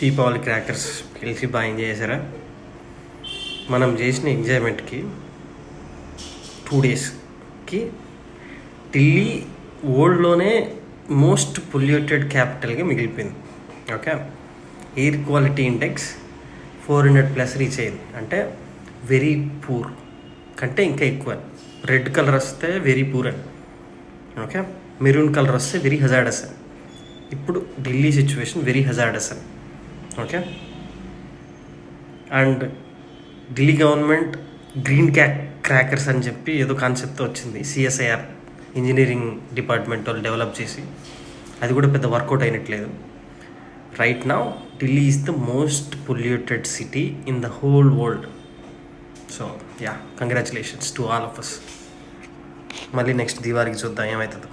Deepavali crackers కలిసి బాగా enjoy చేశారా? మనం చేసిన ఎంజాయ్మెంట్కి టూ డేస్కి ఢిల్లీ వరల్డ్లోనే మోస్ట్ పొల్యూటెడ్ క్యాపిటల్గా మిగిలిపోయింది. Okay air quality index four hundred plus reach అయింది. అంటే వెరీ పూర్ కంటే ఇంకా ఎక్కువ. రెడ్ కలర్ వస్తే వెరీ పూర్ అని. ఓకే మెరూన్ కలర్ వస్తే వెరీ హజార్డస్ అని. ఇప్పుడు ఢిల్లీ సిచ్యువేషన్ వెరీ హజార్డస్ అని. Okay and Delhi government green క్యాక్ crackers అని చెప్పి ఏదో కాన్సెప్ట్ వచ్చింది. సిఎస్ఐఆర్ ఇంజనీరింగ్ డిపార్ట్మెంట్ వాళ్ళు డెవలప్ చేసి. అది కూడా పెద్ద work out అయినట్లేదు. Right now Delhi is the most polluted city in the whole world so yeah congratulations to all of us మళ్ళీ నెక్స్ట్ దివాళీకి చూద్దాం ఏమవుతుందో